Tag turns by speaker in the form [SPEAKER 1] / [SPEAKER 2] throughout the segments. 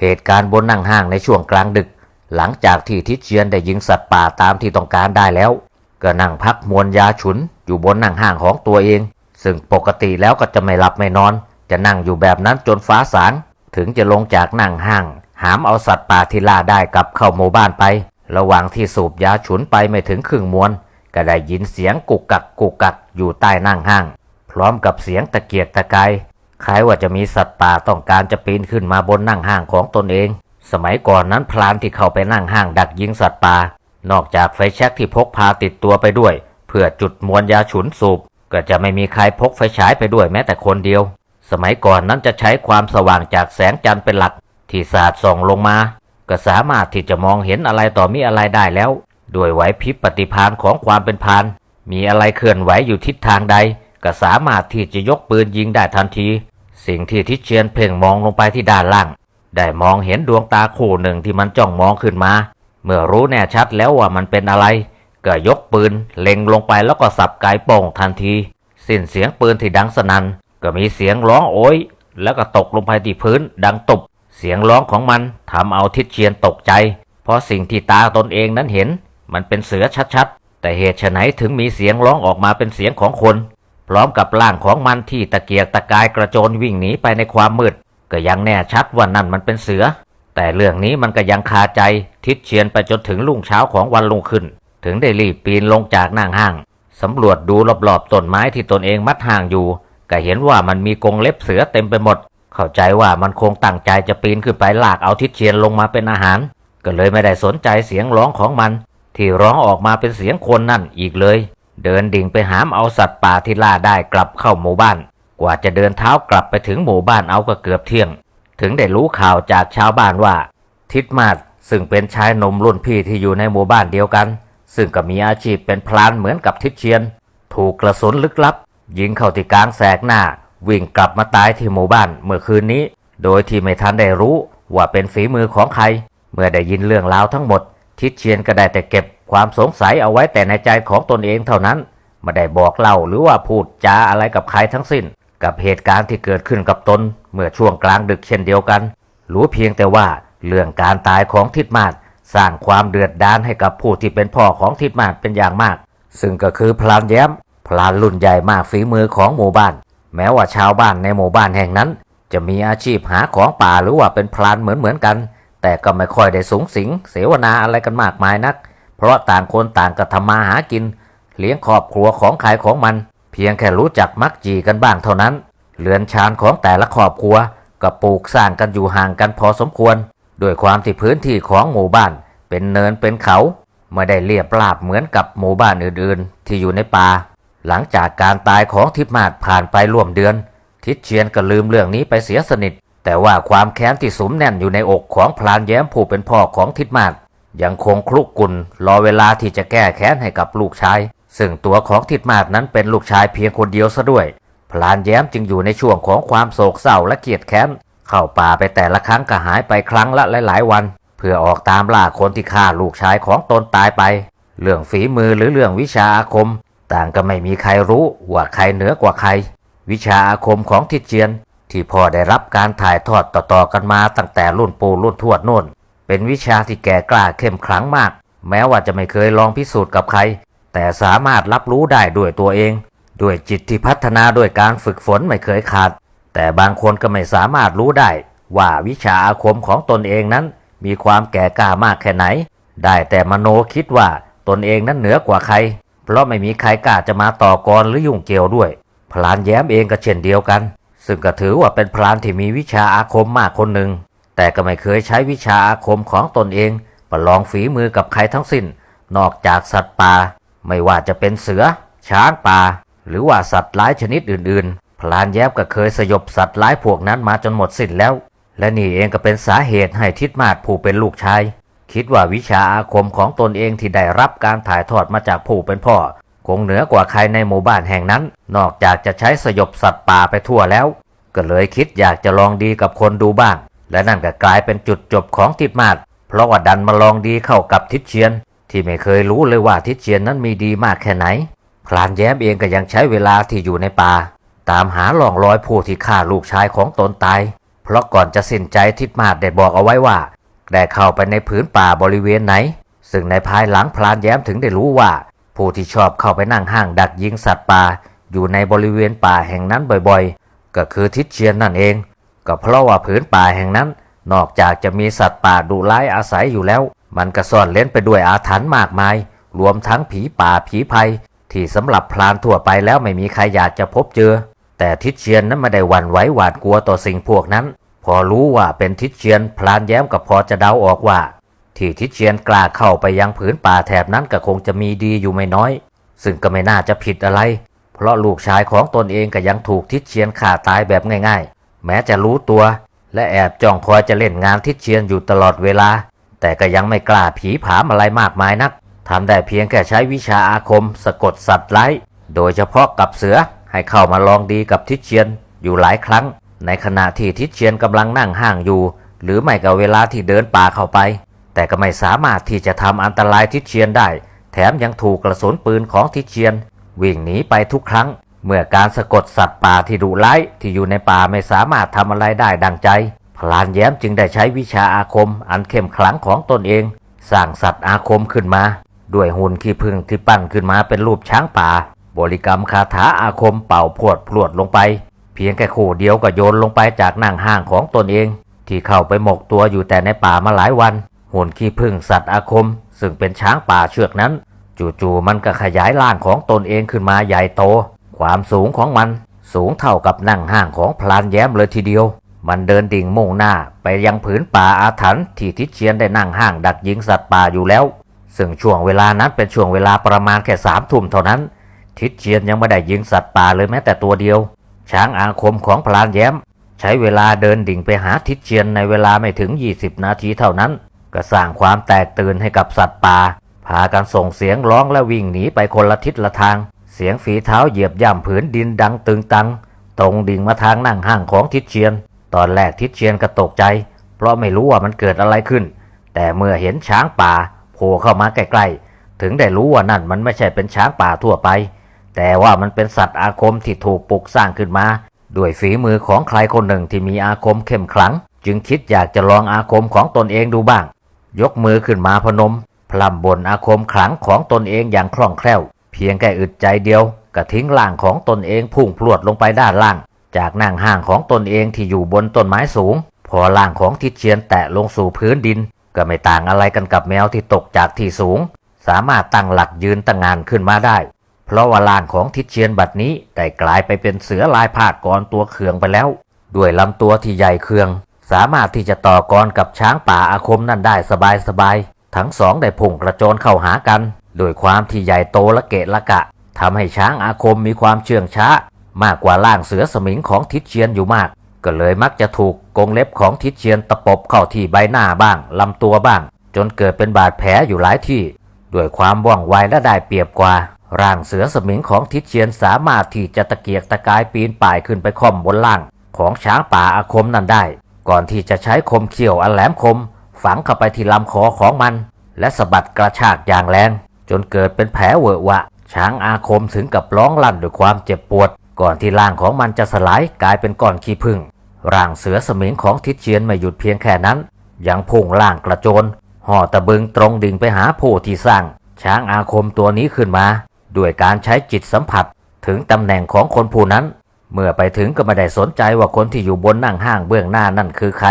[SPEAKER 1] เหตุการณ์บนนั่งห้างในช่วงกลางดึก หลังจากที่ทิศเชียนได้ยิงสัตว์ป่าตามที่ต้องการได้แล้ว ก็นั่งพักมวนยาฉุนอยู่บนนั่งห้างของตัวเอง ซึ่งปกติแล้วก็จะไม่หลับไม่นอน จะนั่งอยู่แบบนั้นจนฟ้าสาง ถึงจะลงจากนั่งห้าง หามเอาสัตว์ป่าที่ล่าได้กลับเข้าหมู่บ้านไป ระหว่างที่สูบยาฉุนไปไม่ถึงครึ่งมวน ก็ได้ยินเสียงกุกกักกุกกักอยู่ใต้นั่งห้าง พร้อมกับเสียงตะเกียกตะกาย คล้ายว่าจะมีสัตว์ป่าต้องการจะปีนขึ้นมาบนนั่งห้างของตนเอง สมัยก่อนนั้นพลานที่เข้าไปนั่งห้างดักยิงสัตว์ป่า นอกจากไฟแช็กที่พกพาติดตัวไปด้วย เพื่อจุดมวลยาฉุนสูบ ก็จะไม่มีใครพกไฟฉายไปด้วยแม้แต่คนเดียว สมัยก่อนนั้นจะใช้ความสว่างจากแสงจันทร์เป็นหลัก ที่สาดส่องลงมา ก็สามารถที่จะมองเห็นอะไรต่อมีอะไรได้แล้ว ด้วยไหวพริบปฏิภาณของความเป็นพานมีอะไรเคลื่อนไหวอยู่ทิศทางใด ก็สามารถที่จะยกปืนยิงได้ทันที สิ่งที่ทิเชียนเพ่งมองลงไปที่ด้านล่าง ได้มองเห็นดวงตาคู่หนึ่งที่มันจ้องมองขึ้นมา เมื่อรู้แน่ชัดแล้วว่ามันเป็นอะไร ก็ยกปืนเล็งลงไปแล้วก็สับไกโป่งทันที สิ้นเสียงปืนที่ดังสนัน่นก็มีเสียงร้องโอย แล้วก็ตกลงไปที่พื้นดังตุบเสียงร้องของมันทำเอาทิศเชียนตกใจ เพราะสิ่งที่ตาตนเองนั้นเห็น มันเป็นเสือชัดๆ แต่เหตุไฉนถึงมีเสียงร้องออกมาเป็นเสียงของคน พร้อมกับร่างของมันที่ตะเกียกตะกายกระโจนวิ่งหนีไปในความมืด ก็ยังแน่ชัดว่านั่นมันเป็นเสือ แต่เรื่องนี้มันก็ยังคาใจทิศเชียนไปจนถึงรุ่งเช้าของวันรุ่งขึ้น ถึงได้รีบปีนลงจากนั่งห้างสำรวจดูรอบๆต้นไม้ที่ตนเองมัดห่างอยู่ ก็เห็นว่ามันมีกรงเล็บเสือเต็มไปหมด เข้าใจว่ามันคงตั้งใจจะปีนขึ้นไปลากเอาทิศเชียนลงมาเป็นอาหาร ก็เลยไม่ได้สนใจเสียงร้องของมัน ที่ร้องออกมาเป็นเสียงคนนั่นอีกเลย เดินดิ่งไปหามเอาสัตว์ป่าที่ล่าได้กลับเข้าหมู่บ้าน กว่าจะเดินเท้ากลับไปถึงหมู่บ้านเอาก็เกือบเที่ยง ถึงได้รู้ข่าวจากชาวบ้านว่า ทิดมาศซึ่งเป็นชายหนุ่มรุ่นพี่ที่อยู่ในหมู่บ้านเดียวกัน ซึ่งก็มีอาชีพเป็นพลานเหมือนกับทิดเชียน ถูกกระสุนลึกลับ ยิงเข้าที่กลางแสกหน้า วิ่งกลับมาตายที่หมู่บ้านเมื่อคืนนี้ โดยที่ไม่ทันได้รู้ว่าเป็นฝีมือของใคร เมื่อได้ยินเรื่องราวทั้งหมด ทิดเชียนก็ได้แต่เก็บ ความสงสัยเอาไว้แต่ในใจของตนเองเท่านั้น ไม่ได้บอกเล่าหรือว่าพูดจาอะไรกับใครทั้งสิ้น กับเหตุการณ์ที่เกิดขึ้นกับตน เมื่อช่วงกลางดึกเช่นเดียวกัน รู้เพียงแต่ว่าเรื่องการตายของทิดมาศสร้างความเดือดดาลให้กับผู้ที่เป็นพ่อของทิดมาศเป็นอย่างมาก ซึ่งก็คือพลานแย้มพลานรุ่นใหญ่มากฝีมือของหมู่บ้าน แม้ว่าชาวบ้านในหมู่บ้านแห่งนั้น จะมีอาชีพหาของป่าหรือว่าเป็นพลานเหมือนเหมือนๆกัน แต่ก็ไม่ค่อยได้สูงสิง เสวนาอะไรกันมากมายนัก เพราะต่างคนต่างก็ทำมาหากิน เลี้ยงครอบครัวของใครของมัน เพียงแค่รู้จักมักจีกันบ้างเท่านั้น เรือนชานของแต่ละครอบครัวก็ปลูกสร้างกันอยู่ห่างกันพอสมควร ด้วยความที่พื้นที่ของหมู่บ้านเป็นเนินเป็นเขาไม่ได้เรียบราบเหมือนกับหมู่บ้านอื่นๆ ที่อยู่ในป่า หลังจากการตายของทิดมาศผ่านไปร่วมเดือน ทิดเชียนก็ลืมเรื่องนี้ไปเสียสนิท แต่ว่าความแค้นที่สุมแน่นอยู่ในอกของพลานแย้มผู้เป็นพ่อของทิดมาศ ยังคงคลุกกุ่นรอเวลาที่จะแก้แค้นให้กับลูกชาย ซึ่งตัวของทิดมาศนั้นเป็นลูกชายเพียงคนเดียวซะด้วย พลานแย้มจึงอยู่ในช่วงของความโศกเศร้าและเกลียดแค้น เข้าป่าไปแต่ละครั้งก็หายไปครั้งละหลายๆวัน เพื่อออกตามล่าคนที่ฆ่าลูกชายของตนตายไป เรื่องฝีมือหรือเรื่องวิชาอาคม ต่างก็ไม่มีใครรู้ว่าใครเหนือกว่าใคร วิชาอาคมของทิดเจียน ที่พ่อได้รับการถ่ายทอดต่อๆกันมาตั้งแต่รุ่นปู่รุ่นทวดโน่น เป็นวิชาที่แก่กล้าเข้มขลังมาก แม้ว่าจะไม่เคยลองพิสูจน์กับใคร แต่สามารถรับรู้ได้ด้วยตัวเอง ด้วยจิตที่พัฒนาด้วยการฝึกฝนไม่เคยขาด แต่บางคนก็ไม่สามารถรู้ได้ ว่าวิชาอาคมของตนเองนั้น มีความแก่กล้ามากแค่ไหน ได้แต่มโนคิดว่าตนเองนั้นเหนือกว่าใคร เพราะไม่มีใครกล้าจะมาต่อกรหรือยุ่งเกี่ยวด้วย พลานแย้มเองก็เช่นเดียวกัน ซึ่งก็ถือว่าเป็นพลานที่มีวิชาอาคมมากคนหนึ่ง แต่ก็ไม่เคยใช้วิชาอาคมของตนเอง ประลองฝีมือกับใครทั้งสิ้น นอกจากสัตว์ป่า ไม่ว่าจะเป็นเสือ ช้างป่า หรือว่าสัตว์ร้ายชนิดอื่นๆ พลานแย้มก็เคยสยบสัตว์ร้ายพวกนั้นมาจนหมดสิ้นแล้ว และนี่เองก็เป็นสาเหตุให้ทิดมาศผู้เป็นลูกชาย คิดว่าวิชาอาคมของตนเองที่ได้รับการถ่ายทอดมาจากผู้เป็นพ่อ คงเหนือกว่าใครในหมู่บ้านแห่งนั้น นอกจากจะใช้สยบสัตว์ป่าไปทั่วแล้ว ก็เลยคิดอยากจะลองดีกับคนดูบ้าง และนั่นก็กลายเป็นจุดจบของทิดมาศเพราะว่าดันมาลองดีเข้ากับทิดเชียน ที่ไม่เคยรู้เลยว่าทิดเชียนนั้นมีดีมากแค่ไหนพลานแย้มเองก็ยังใช้เวลาที่อยู่ในป่า ตามหาล่องรอยผู้ที่ฆ่าลูกชายของตนตาย เพราะก่อนจะสิ้นใจทิดมาศได้บอกเอาไว้ว่าได้เข้าไปในผืนป่าบริเวณไหน ซึ่งในภายหลังพลานแย้มถึงได้รู้ว่า ผู้ที่ชอบเข้าไปนั่งห้างดักยิงสัตว์ป่าอยู่ในบริเวณป่าแห่งนั้นบ่อยๆ ก็คือทิดเชียนนั่นเอง ก็เพราะว่าผืนป่าแห่งนั้น นอกจากจะมีสัตว์ป่าดุร้ายอาศัยอยู่แล้ว มันก็ซ่อนเล้นไปด้วยอาถรรพ์มากมาย รวมทั้งผีป่าผีภัย ที่สำหรับพลานทั่วไปแล้วไม่มีใครอยากจะพบเจอ แต่ทิดเชียนนั้นไม่ได้หวั่นไหวหวาดกลัวต่อสิ่งพวกนั้น พอรู้ว่าเป็นทิดเชียนพลานแย้มก็พอจะเดาออกว่า ที่ทิดเชียนกล้าเข้าไปยังผืนป่าแถบนั้นก็คงจะมีดีอยู่ไม่น้อย ซึ่งก็ไม่น่าจะผิดอะไร เพราะลูกชายของตนเองก็ยังถูกทิดเชียนฆ่าตายแบบง่ายๆ แม้จะรู้ตัว และแอบจ้องคอยจะเล่นงานทิดเชียนอยู่ตลอดเวลา แต่ก็ยังไม่กล้าผีผามอะไรมากมายนักทำได้เพียงแค่ใช้วิชาอาคม สะกดสัตว์ร้ายโดยเฉพาะกับเสือให้เข้ามาลองดีกับทิดเชียนอยู่หลายครั้ง ในขณะที่ทิดเชียนกำลังนั่งห้างอยู่ หรือไม่ก็เวลาที่เดินป่าเข้าไป แต่ก็ไม่สามารถที่จะทำอันตรายทิดเชียนได้ แถมยังถูกกระสุนปืนของทิดเชียน วิ่งหนีไปทุกครั้ง เมื่อการสะกดสัตว์ป่าที่ดุร้ายที่อยู่ในป่าไม่สามารถทำอะไรได้ดังใจ พลานแย้มจึงได้ใช้วิชาอาคมอันเข้มขลังของตนเอง สร้างสัตว์อาคมขึ้นมา ด้วยหุ่นขี้ผึ้งที่ปั้นขึ้นมาเป็นรูปช้างป่า บริกรรมคาถาอาคมเป่าพวดพรวดลงไป เพียงแค่คู่เดียวก็โยนลงไปจากนั่งห้างของตนเอง ที่เข้าไปหมกตัวอยู่แต่ในป่ามาหลายวัน หุ่นขี้ผึ้งสัตว์อาคม ซึ่งเป็นช้างป่าเชือกนั้น จู่ๆมันก็ขยายร่างของตนเองขึ้นมาใหญ่โต ความสูงของมันสูงเท่ากับนั่งห้างของพลานแย้มเลยทีเดียว มันเดินดิ่งมุ่งหน้าไปยังผืนป่าอาถรรพ์ที่ทิศเชียนได้นั่งห้างดักยิงสัตว์ป่าอยู่แล้ว ซึ่งช่วงเวลานั้นเป็นช่วงเวลาประมาณแค่สามทุ่มเท่านั้น ทิศเชียนยังไม่ได้ยิงสัตว์ป่าเลยแม้แต่ตัวเดียว ช้างอาคมของพลานแย้ม ใช้เวลาเดินดิ่งไปหาทิศเชียนในเวลาไม่ถึง 20 นาทีเท่านั้น ก็สร้างความแตกตื่นให้กับสัตว์ป่า พากันส่งเสียงร้องและวิ่งหนีไปคนละทิศละทาง สียงฝีเท้าเหยียบย่ำผืนดินดังตึงตัง ตรงดิ่งมาทางนั่งห้างของทิศเชียน ตอนแรกทิศเชียนก็ตกใจ เพราะไม่รู้ว่ามันเกิดอะไรขึ้น แต่เมื่อเห็นช้างป่าโผล่เข้ามาใกล้ๆ ถึงได้รู้ว่านั่นมันไม่ใช่เป็นช้างป่าทั่วไป แต่ว่ามันเป็นสัตว์อาคมที่ถูกปลุกสร้างขึ้นมาด้วยฝีมือของใครคนหนึ่งที่มีอาคมเข้มขลัง จึงคิดอยากจะลองอาคมของตนเองดูบ้าง ยกมือขึ้นมาพนมพลัมบนอาคมขลังของตนเองอย่างคล่องแคล่ว เพียงแค่อึดใจเดียวก็ทิ้งร่างของตนเองพุ่งพรวดลงไปด้านล่าง จากนั่งห้างของตนเองที่อยู่บนต้นไม้สูง พอร่างของทิดเชียนแตะลงสู่พื้นดิน ก็ไม่ต่างอะไรกันกับแมวที่ตกจากที่สูง สามารถตั้งหลักยืนตั้งงานขึ้นมาได้ เพราะว่าร่างของทิดเชียนบัดนี้ได้กลายไปเป็นเสือลายพาดกรตัวเคืองไปแล้ว ด้วยลำตัวที่ใหญ่เคือง สามารถที่จะต่อกรกับช้างป่าอาคมนั่นได้สบายๆทั้งสองได้พุ่งกระโจนเข้าหากัน โดยความที่ใหญ่โตและเกะละกะทำให้ช้างอาคมมีความเชื่องช้า มากกว่าล่างเสือสมิงของทิดเชียนอยู่มาก ก็เลยมักจะถูกกงเล็บของทิดเชียนตะปบเข้าที่ใบหน้าบ้างลำตัวบ้าง จนเกิดเป็นบาดแผลอยู่หลายที่ด้วยความว่องไวและได้เปรียบกว่า ร่างเสือสมิงของทิดเชียนสามารถที่จะตะเกียกตะกายปีนป่ายขึ้นไปค่อมบนล่าง ของช้างป่าอาคมนั่นได้ ก่อนที่จะใช้คมเขี้ยวอันแหลมคม ฝังเข้าไปที่ลำคอของมัน และสะบัดกระชากอย่างแรง จนเกิดเป็นแผลเวอะวะ ช้างอาคมถึงกับร้องลั่นด้วยความเจ็บปวด ก่อนที่ร่างของมันจะสลายกลายเป็นก้อนขี้ผึ้งร่างเสือสมิงของทิดเชียนไม่หยุดเพียงแค่นั้น ยังพุ่งล่างกระโจนห่อตะบึงตรงดิ่งไปหาผู้ที่สร้าง ช้างอาคมตัวนี้ขึ้นมา ด้วยการใช้จิตสัมผัส ถึงตำแหน่งของคนผู้นั้น เมื่อไปถึงก็ไม่ได้สนใจว่าคนที่อยู่บนนั่งห้างเบื้องหน้านั่นคือใคร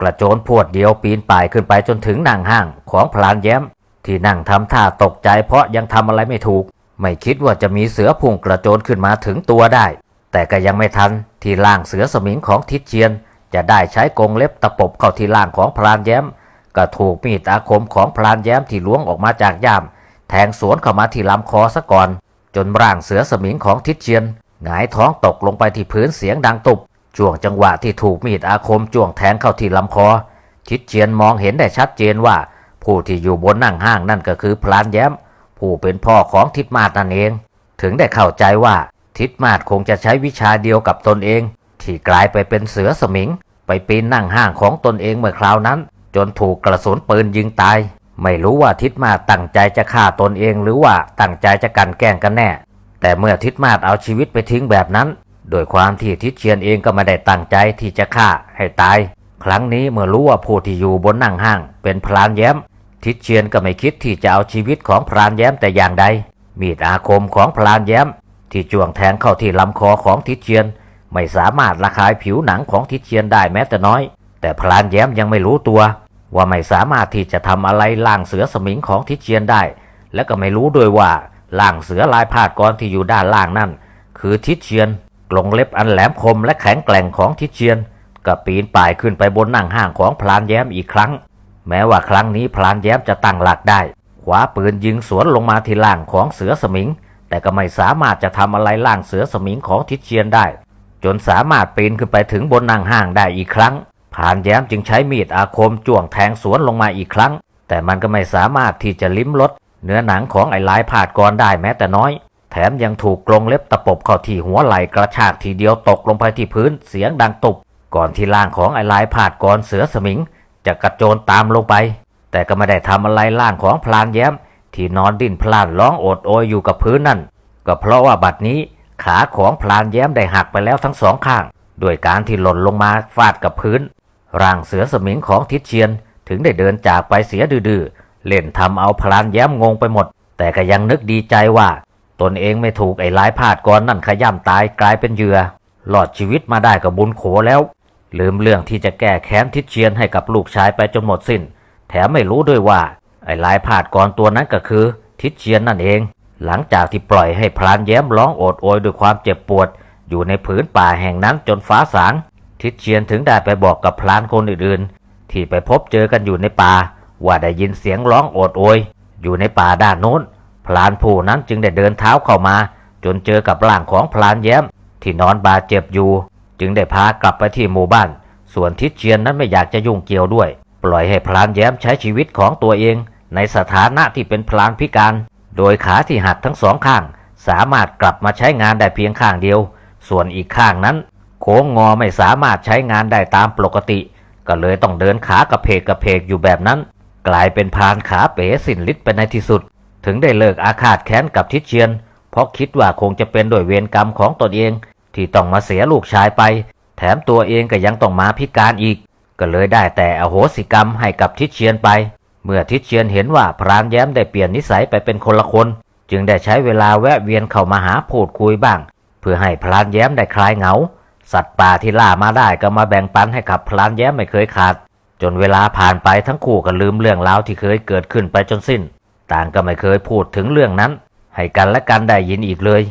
[SPEAKER 1] กระโจนพวดเดียวปีนป่ายขึ้นไปจนถึงนั่งห้างของพลานแย้ม ที่นั่งทำท่าตกใจเพราะยังทำอะไรไม่ถูก ไม่คิดว่าจะมีเสือพุ่งกระโจนขึ้นมาถึงตัวได้ แต่ก็ยังไม่ทันที่ล่างเสือสมิงของทิดเชียน จะได้ใช้กรงเล็บตะปบเข้าที่ล่างของพลานแย้ม ก็ถูกมีดอาคมของพลานแย้มที่ล้วงออกมาจากย่าม แทงสวนเข้ามาที่ลำคอซะก่อน จนร่างเสือสมิงของทิดเชียนหงายท้องตกลงไปที่พื้นเสียงดังตุบช่วงจังหวะที่ถูกมีดอาคมจ้วงแทงเข้าที่ลำคอทิดเชียนมองเห็นได้ชัดเจนว่า ผู้ที่อยู่บนนั่งห้างนั่นก็คือพลานแย้ม ผู้เป็นพ่อของทิดมาศนั่นเอง ถึงได้เข้าใจว่าทิดมาศคงจะใช้วิชาเดียวกับตนเอง ที่กลายไปเป็นเสือสมิง ไปปีนนั่งห้างของตนเองเมื่อคราวนั้น จนถูกกระสุนปืนยิงตาย ไม่รู้ว่าทิดมาศตั้งใจจะฆ่าตนเองหรือว่าตั้งใจจะกันแกล้งกันแน่ แต่เมื่อทิดมาศเอาชีวิตไปทิ้งแบบนั้น โดยความที่ทิศเชียนเองก็ไม่ได้ตั้งใจที่จะฆ่าให้ตาย ครั้งนี้เมื่อรู้ว่าผู้ที่อยู่บนนั่งห้าง เป็นพรานแย้ม ทิศเชียนก็ไม่คิดที่จะเอาชีวิตของพรานแย้มแต่อย่างใด มีดอาคมของพรานแย้ม ที่จ้วงแทงเข้าที่ลำคอของทิศเชียน ไม่สามารถระคายผิวหนังของทิศเชียนได้แม้แต่น้อย แต่พรานแย้มยังไม่รู้ตัว ว่าไม่สามารถที่จะทำอะไรล่างเสือสมิงของทิศเชียนได้ และก็ไม่รู้ด้วยว่าล่างเสือลายพาดกรที่อยู่ด้านล่างนั่น คือทิศเชียนกลงเล็บอันแหลมคมและแข็งแกร่งของทิศเชียนก็ปีนป่ายขึ้นไปบนนั่งห้างของพลานแย้มอีกครั้ง แม้ว่าครั้งนี้พลานแย้มจะตั้งหลักได้ขวาปืนยิงสวนลงมาที่ล่างของเสือสมิง แต่ก็ไม่สามารถจะทำอะไรล่างเสือสมิงของทิศเชียนได้ จนสามารถปีนขึ้นไปถึงบนนั่งห้างได้อีกครั้งพลานแย้มจึงใช้มีดอาคมจ้วงแทงสวนลงมาอีกครั้ง แต่มันก็ไม่สามารถที่จะลิ้มรสเนื้อหนังของไอ้ลายผาดกรได้แม้แต่น้อย แถมยังถูกกรงเล็บตะปบเข้าที่หัวไหล่กระชากทีเดียวตกลงไปที่พื้นเสียงดังตุบก่อนที่ร่างของไอ้ลายผาดกรเสือสมิง จะกระโจนตามลงไป แต่ก็ไม่ได้ทำอะไรร่างของพลานแย้ม ที่นอนดิ้นพลานร้องโอดโอยอยู่กับพื้นนั่น ก็เพราะว่าบัดนี้ขาของพลานแย้มได้หักไปแล้วทั้งสองข้างด้วยการที่หล่นลงมาฟาดกับพื้น ร่างเสือสมิงของทิศเชียนถึงได้เดินจากไปเสียดื้อเล่นทำเอาพลานแย้มงงไปหมด แต่ก็ยังนึกดีใจว่า ตนเองไม่ถูกไอ้ลายพาดกรนั่นขย่ำตายกลายเป็นเหยื่อหลอดชีวิตมาได้กับบุญโขแล้ว ลืมเรื่องที่จะแก้แค้นทิศเชียนให้กับลูกชายไปจนหมดสิน้น แถมไม่รู้ด้วยว่า ไอ้ลายพาดกรตัวนั้นก็คือ ทิศเชียนนั่นเอง หลังจากที่ปล่อยให้พลานแย้มร้องโอดโอยด้วยความเจ็บปวด อยู่ในผืนป่าแห่งนั้นจนฟ้าสาง ทิศเชียนถึงได้ไปบอกกับพลานคนอื่นๆ ที่ไปพบเจอกันอยู่ในป่า ว่าได้ยินเสียงร้องโอดโอย อยู่ในป่าด้านโน้นพลานผู้นั้นจึงได้เดินเท้าเข้ามา จนเจอกับร่างของพลานแย้มที่นอนบาดเจ็บอยู่ จึงได้พากลับไปที่หมู่บ้าน ส่วนทิศเชียนนั้นไม่อยากจะยุ่งเกี่ยวด้วย ปล่อยให้พลานแย้มใช้ชีวิตของตัวเอง ในสถานะที่เป็นพลานพิการ โดยขาที่หักทั้งสองข้าง สามารถกลับมาใช้งานได้เพียงข้างเดียว ส่วนอีกข้างนั้น โค้งงอไม่สามารถใช้งานได้ตามปกติ ก็เลยต้องเดินขากระเพกกระเพกอยู่แบบนั้น กลายเป็นพรานขาเป๋สิ้นฤทธิ์ไปในที่สุด ถึงได้เลิกอาฆาตแค้นกับทิศเชียน เพราะคิดว่าคงจะเป็นโดวยเวรกรรมของตนเอง ที่ต้องมาเสียลูกชายไป แถมตัวเองก็ยังต้องมาพิการอีก ก็เลยได้แต่อโหสิกรรมให้กับทิศเชียนไป เมื่อทิศเชียนเห็นว่าพรานแย้มได้เปลี่ยนนิสัยไปเป็นคนละคน จึงได้ใช้เวลาแวะเวียนเข้ามาหาพูดคุยบ้าง เพื่อให้พรานแย้มได้คลายเหงา สัตว์ป่าที่ล่ามาได้ก็มาแบ่งปันให้กับพรานแย้มไม่เคยขาด จนเวลาผ่านไปทั้งคู่ก็ลืมเรื่องราวที่เคยเกิดขึ้นไปจนสิ้น ต่างก็ไม่เคยพูดถึงเรื่องนั้น ให้กันและกันได้ยินอีกเลย